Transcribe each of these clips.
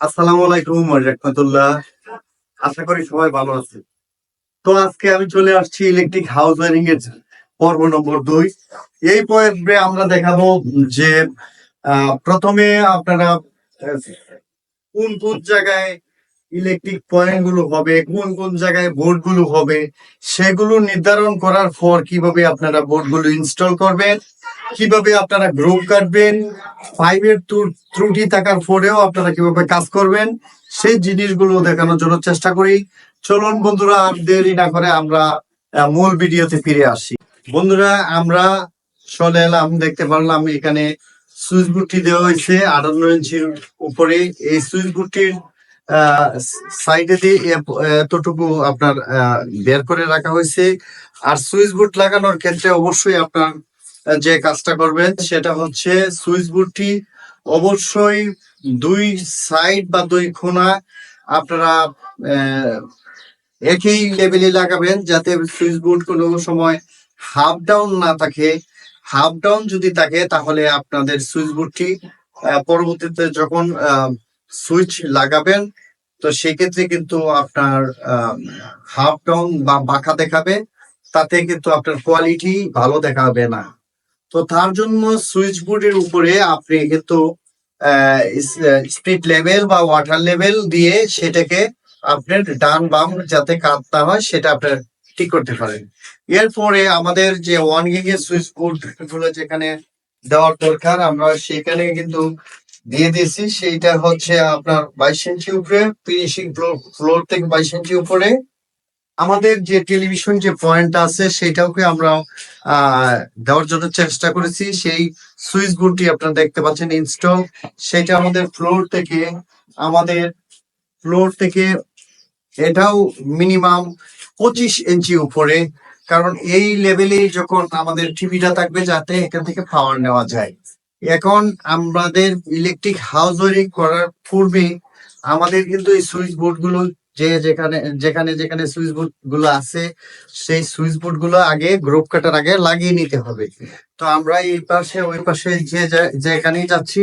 আসসালামু আলাইকুম রহমতুল্লাহ। আশা করি সবাই ভালো আছে। তো আজকে আমি চলে আসছি ইলেকট্রিক হাউস ওয়ারিং এর পর্ব নম্বর দুই। এই পর্বে আমরা দেখাবো যে প্রথমে আপনারা কোন কোন জায়গায় ইলেকট্রিক পয়েন্টগুলো হবে, কোন কোন জায়গায় বোর্ডগুলো হবে, সেগুলো নির্ধারণ করার পর কীভাবে আপনারা বোর্ডগুলো ইনস্টল করবেন, কীভাবে আপনারা গ্রুপ কাটবেন ফাইভের ত্রুটি থাকার পরেও আপনারা কীভাবে কাজ করবেন, সেই জিনিসগুলো দেখানোর জন্য চেষ্টা করি। চলুন বন্ধুরা দেরি না করে আমরা মূল ভিডিওতে ফিরে আসি। বন্ধুরা, আমরা চলে এলাম, দেখতে পারলাম এখানে সুইচ বুটটি দেওয়া হয়েছে, আটান্ন ইঞ্চির উপরে। এই সুইচ বুটটির সাইডে দিয়ে এতটুকু আপনার বের করে রাখা হয়েছে। আর সুইচ বোর্ড লাগানোর ক্ষেত্রে অবশ্যই আপনার যে কাজটা করবেন সেটা হচ্ছে সুইচ বোর্ডটি অবশ্যই দুই সাইড বা দুই খোনা আপনারা একই লেভেলে লাগাবেন যাতে সুইচ বোর্ড কোনো সময় হাফ ডাউন না থাকে। হাফ ডাউন যদি থাকে তাহলে আপনাদের সুইচ বোর্ডটি পরবর্তীতে যখন সুইচ লাগাবেন তো সেক্ষেত্রে কিন্তু আপনার হাফ ডাউন বা বাঁকা দেখাবে, তাতে কিন্তু আপনার কোয়ালিটি ভালো দেখাবে না। তো তার জন্য সুইচ বোর্ডের উপরে আপনি কিন্তু স্পিড লেভেল বা ওয়াটার লেভেল দিয়ে সেটাকে আপনার ডান বাম যাতে কাট না হয়, সেটা আপনার ঠিক করতে পারেন। এরপরে আমাদের যে ওয়ান গিগের সুইচ বোর্ডগুলো যেখানে দেওয়ার দরকার, আমরা সেখানে কিন্তু দিয়ে দিয়েছি। সেইটা হচ্ছে আপনার বাইশ ইঞ্চি উপরে ফিনিশিং ফ্লোর থেকে বাইশ ইঞ্চি উপরে। আমাদের যে টেলিভিশন যে পয়েন্ট আছে সেটাকে আমরা দেওয়ার জন্য চেষ্টা করেছি। সেই সুইচ বোর্ডটি আপনারা দেখতে পাচ্ছেন ইনস্টল সেটা আমাদের ফ্লোর থেকে, আমাদের ফ্লোর থেকে এটাও মিনিমাম পঁচিশ ইঞ্চি উপরে। কারণ এই লেভেলে যখন আমাদের টিভিটা থাকবে, যাতে এখান থেকে পাওয়ার নেওয়া যায়। এখন আমাদের ইলেকট্রিক হাউস ওয়ারিং করার পূর্বে আমাদের কিন্তু এই সুইচ বোর্ডগুলো যে যেখানে যেখানে যেখানে সুইচ বোর্ডগুলো আছে, সেই সুইচ বোর্ডগুলো আগে গ্রুপ কাটার আগে লাগিয়ে নিতে হবে। তো আমরা এই পাশে, ওই পাশে যে যেখানেই যাচ্ছি,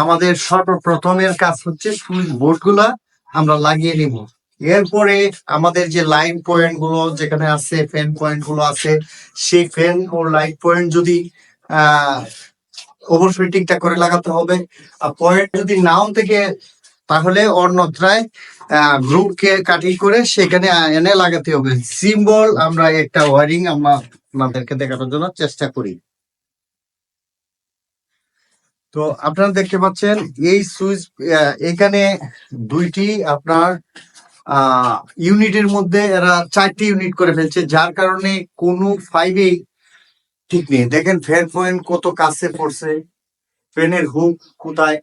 আমাদের সর্বপ্রথমের কাজ হচ্ছে সুইচ বোর্ডগুলা আমরা লাগিয়ে নিব। এরপরে আমাদের যে লাইন পয়েন্টগুলো যেখানে আছে ফ্যান পয়েন্টগুলো আছে, সেই ফ্যান ও লাইট পয়েন্ট যদি, আহ অবশ্যই ঠিকঠাক করে লাগাতে হবে। আর পয়েন্ট যদি নাও থেকে, তাহলে অন্যত্রায় গ্রুপ কে কাটিং করে সেখানে এনে লাগাতে হবে। সিম্বল আমরা একটা ওয়ারিং আমরা আপনাদেরকে দেখানোর জন্য চেষ্টা করি। তো আপনারা দেখতে পাচ্ছেন, এই সুইচ এখানে দুইটি আপনার ইউনিটের মধ্যে এরা চারটি ইউনিট করে ফেলছে, যার কারণে কোনো ফাইভে ঠিক নেই। দেখেন ফ্যান পয়েন্ট কত কাছে পড়ছে ফ্যানের হুক কোথায়?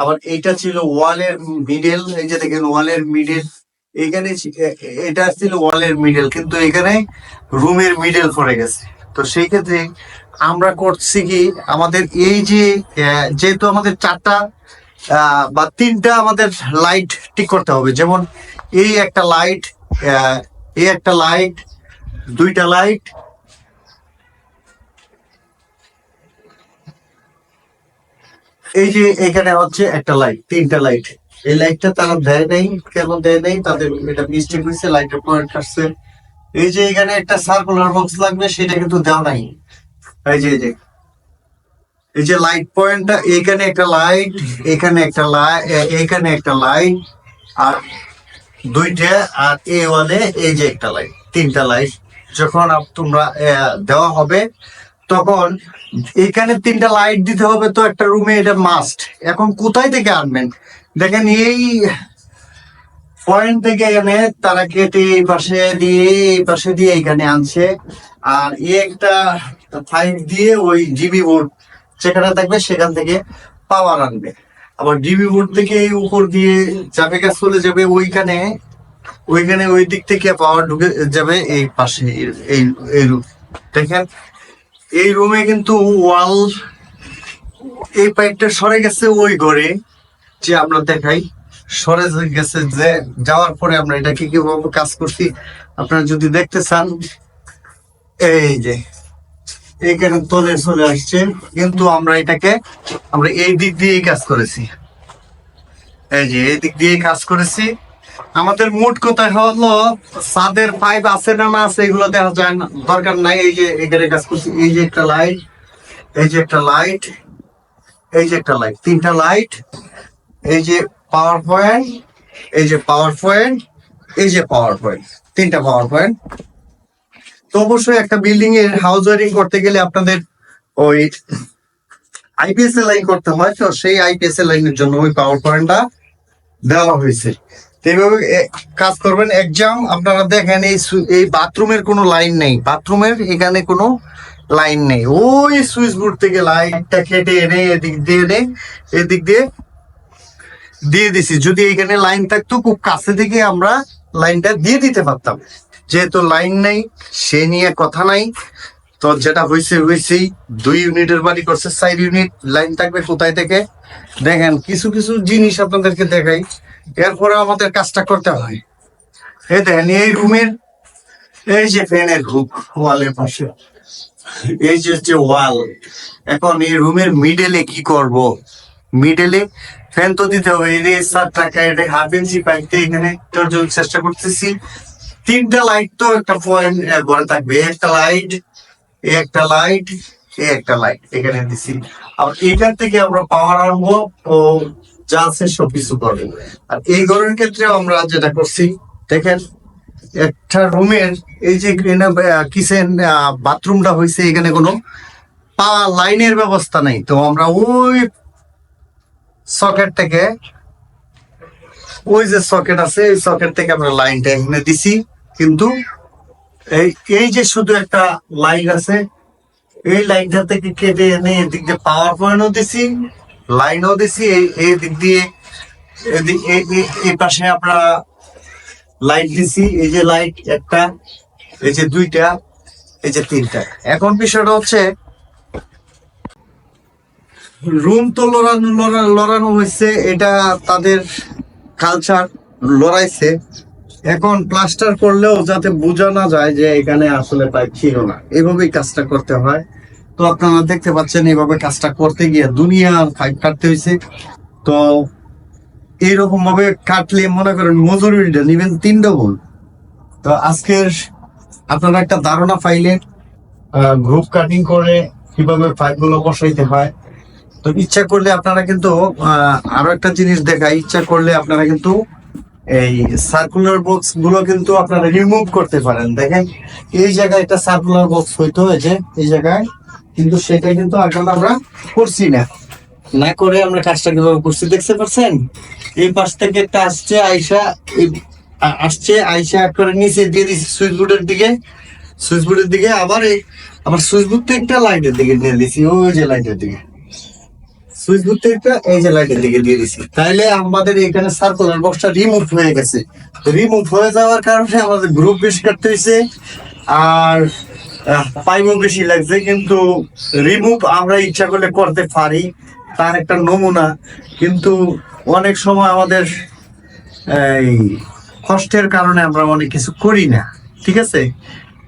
আবার এইটা ছিল ওয়ালের মিডল এই যে দেখেন ওয়ালের মিডল এখানে এটা ছিল ওয়ালের মিডল কিন্তু এখানে রুমের মিডল পড়ে গেছে। তো সেই ক্ষেত্রে আমরা করছি কি, আমাদের এই যে যেহেতু আমাদের চারটা বা তিনটা আমাদের লাইট ঠিক করতে হবে। যেমন এই একটা লাইট এই একটা লাইট দুইটা লাইট এই যে এখানে হচ্ছে একটা লাইট তিনটা লাইট এই লাইটটা তারা দেয় নাই, কেন দেয় নাই? তাদের এটা মিস্টেক হয়েছে লাইটের পয়েন্ট আসছে। এই যে এখানে একটা সার্কুলার বক্স লাগবে, সেটা কিন্তু দেওয়া নাই। এই যে এই যে। এই যে লাইট পয়েন্টটা এখানে একটা লাইট এখানে একটা লাইট এখানে একটা লাইট আর দুইটা, আর এ ওয়ালে এই যে একটা লাইট তিনটা লাইট যখন তোমরা দেওয়া হবে তখন এখানে তিনটা লাইট দিতে হবে তো একটা রুমে এটা মাস্ট এখন কোথায় থেকে আনবেন? দেখেন এই পয়েন্ট থেকে এনে তারা কেটে এই পাশে দিয়ে, এই পাশে দিয়ে এখানে আনছে। আর এই একটা ফাইভ দিয়ে ওই জিবি বোর্ড যেখানে থাকবে সেখান থেকে পাওয়ার আনবে। আবার ডিবি বোর্ড থেকে এই উপর দিয়ে যাবে কাজ চলে যাবে ওইখানে। ওইখানে ওই দিক থেকে পাওয়ার ঢুকে যাবে এই পাশে, এই- এই রুম দেখেন এই রুমে কিন্তু ওয়াল, এই পাইপটা সরে গেছে ওই ঘরে। যে আমরা দেখাই, সরে গেছে যে, যাওয়ার পরে আমরা এটাকে কীভাবে কাজ করছি, আপনারা যদি দেখতে চান, এই যে এইখানে তলে চলে আসছে, কিন্তু আমরা এটাকে, আমরা এই দিক দিয়েই কাজ করেছি। এই যে, এই দিক দিয়েই কাজ করেছি। আমাদের মোট কোথায় হলো ছাদের পাইপ আছে না না আছে এগুলো দেখা যায় না, দরকার নাই। এই যে এখানে কাজ করছি এই যে একটা লাইট এই যে একটা লাইট এই যে একটা লাইট তিনটা লাইট এই যে পাওয়ার পয়েন্ট এই যে পাওয়ার পয়েন্ট এই যে পাওয়ার পয়েন্ট তিনটা পাওয়ার পয়েন্ট তো অবশ্যই একটা বিল্ডিং এর হাউস ওয়ারিং করতে গেলে আপনাদের ওই আইপিএস লাইন করতে হয়। তো সেই আইপিএস লাইনের জন্য ওই পাওয়ার পয়েন্টটা দেওয়া হয়েছে। এইভাবে কাজ করবেন। এক্সাম আপনারা দেখেন এই এই বাথরুমের কোনো লাইন নেই। বাথরুমের এখানে কোনো লাইন নেই। ওই সুইচ বোর্ড থেকে লাইনটা কেটে এনে এদিক দিয়ে এনে এদিক দিয়ে দিয়ে দিছি। যদি এখানে লাইন থাকতো, খুব কাছে থেকে আমরা লাইনটা দিয়ে দিতে পারতাম। যেহেতু লাইন নেই, সে নিয়ে কথা নাই। তো যেটা হয়েছে হয়েছেই দুই ইউনিটের বাড়ি করছে, চার ইউনিট। লাইন থাকবে কোথায় থেকে? দেখেন, কিছু কিছু জিনিস আপনাদেরকে দেখাই। এরপরে আমাদের কাজটা করতে হয়। এই দেখেন এই রুমের, এই যে ফ্যানের হুক ওয়ালের পাশে। এই যে যে ওয়াল, এখন এই রুমের মিডেলে কি করব? মিডেলে ফ্যান তো দিতে হবে, এই যে সাত টাকা এটা হাফ ইঞ্চি পাইতে এখানে তোর জন্য চেষ্টা করতেছি। তিনটা লাইট তো একটা পয়েন্ট ঘরে থাকবে। একটা লাইট একটা লাইট একটা লাইট এখানে দিছি। আর এখান থেকে আমরা পাওয়ার আনব, ও যা আছে সবকিছু করব আর এই ঘরের ক্ষেত্রে আমরা যেটা করছি, দেখেন, একটা রুমের এই যে কিচেন বাথরুমটা হয়েছে এখানে কোনো পাওয়ার লাইনের ব্যবস্থা নেই। তো আমরা ওই সকেট থেকে, ওই যে সকেট আছে, এই সকেট থেকে আমরা লাইনটা এখানে দিছি। কিন্তু এই এই যে শুধু একটা লাইন আছে, এই লাইনটা থেকে কেটে এনে এদিক দিয়ে পাওয়ার পয়েন্টও দিছি। লাইনও দিছি, এই দিক দিয়ে, এই পাশে আমরা লাইট দিছি, এই যে লাইট একটা, এই যে দুইটা, এই যে তিনটা। এখন বিষয়টা হচ্ছে, রুম তো লড়ানো, লড়া- লড়ানো হয়েছে, এটা তাদের কালচার লড়াইছে। এখন প্লাস্টার করলেও যাতে বোঝা না যায় যে এখানে আসলে পাইপ ছিল না। এভাবেই কাজটা করতে হয়। তো আপনারা দেখতে পাচ্ছেন এইভাবে কাজটা করতে গিয়ে দুনিয়ার পাইপ কাটতে হয়েছে তো এইরকম ভাবে কাটলে মনে করেন মজুরিটা নিবেন তিন ডবল তো আজকের আপনারা একটা ধারণা পাইলেন গ্রুপ কাটিং করে কীভাবে পাইপগুলো বসাইতে হয়। তো ইচ্ছা করলে আপনারা কিন্তু আরও একটা জিনিস দেখাই। ইচ্ছা করলে আপনারা কিন্তু এই সার্কুলার বক্সগুলো কিন্তু আপনারা রিমুভ করতে পারেন। দেখেন, এই জায়গায় একটা সার্কুলার বক্স হইতে হয়েছে। এই জায়গায় কিন্তু সেটা কিন্তু এখন আমরা করছি না। না করে আমরা কাজটা কীভাবে করছি, দেখতে পাচ্ছেন? এই পাশ থেকে একটা আসছে, আইসা আসছে, আইসা করে নিচে দিয়ে দিচ্ছে সুইচ বোর্ডের দিকে। সুইচ বোর্ডের দিকে আবার এই, আবার সুইচ বোর্ড থেকে একটা লাইটের দিকে দিয়ে দিছি, ওই যে লাইটের দিকে। সুইচ বোর্ড থেকে এই যে লাইটের দিকে দিয়ে দিছি। তাইলে আমাদের এখানে সার্কুলার বক্সটা রিমুভ হয়ে গেছে। রিমুভ হয়ে যাওয়ার কারণে আমাদের গ্রুপ বেশি কাটতে হয়েছে আর পাইপও বেশি লাগছে, কিন্তু রিমুভ আমরা ইচ্ছা করলে করতে পারি, তার একটা নমুনা। কিন্তু অনেক সময় আমাদের, এই, কষ্টের কারণে আমরা অনেক কিছু করি না, ঠিক আছে?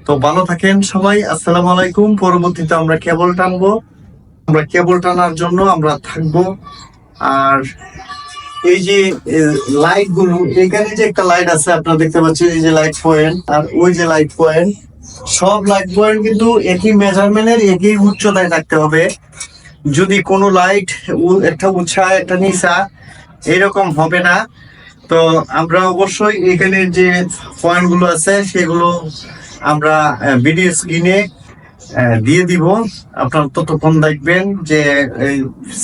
তো ভালো থাকেন সবাই, আসসালামু আলাইকুম। পরবর্তীতে আমরা কেবল টানবো। আমরা কেবল টানার জন্য আমরা থাকব। আর এই যে লাইটগুলো এখানে যে একটা লাইট আছে, আপনারা দেখতে পাচ্ছেন, এই যে লাইট পয়েন্ট আর ওই যে লাইট পয়েন্ট সব লাইট পয়েন্ট কিন্তু একই মেজারমেন্টের একই উচ্চতায় থাকতে হবে। যদি কোনো লাইট একটা উঁচা, একটা নিচা, এরকম হবে না। তো আমরা অবশ্যই এখানে যে পয়েন্টগুলো আছে, সেগুলো আমরা ভিডিও স্ক্রিনে দিয়ে দিব। আপনারা ততক্ষণ দেখবেন যে, এই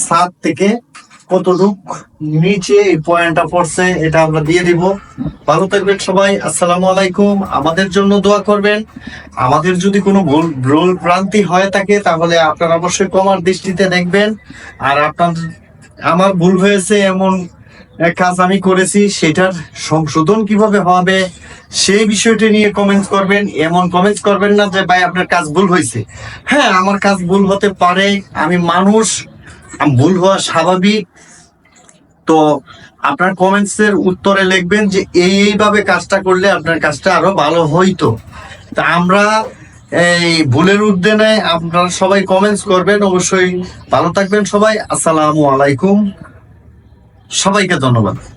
সাত থেকে কতটুক নিচে এই পয়েন্টটা পড়ছে, এটা আমরা দিয়ে দিব। ভালো থাকবেন সবাই, আসসালামু আলাইকুম। আমাদের জন্য দোয়া করবেন। আমাদের যদি কোনো ভুল ভুল ভ্রান্তি হয়ে থাকে, তাহলে আপনারা অবশ্যই কমার দৃষ্টিতে দেখবেন। আর আপনার, আমার ভুল হয়েছে, এমন কাজ আমি করেছি, সেটার সংশোধন কীভাবে হবে, সেই বিষয়টি নিয়ে কমেন্টস করবেন। এমন কমেন্টস করবেন না যে, ভাই, আপনার কাজ ভুল হয়েছে। হ্যাঁ আমার কাজ ভুল হতে পারে। আমি মানুষ ভুল হওয়া স্বাভাবিক। তো আপনার কমেন্টসের উত্তরে লিখবেন যে, এই এইভাবে কাজটা করলে আপনার কাজটা আরও ভালো হইতো। তা আমরা এই ভুলের উদ্যানে আপনারা সবাই কমেন্টস করবেন, অবশ্যই ভালো থাকবেন সবাই। আসসালামু আলাইকুম। সবাইকে ধন্যবাদ।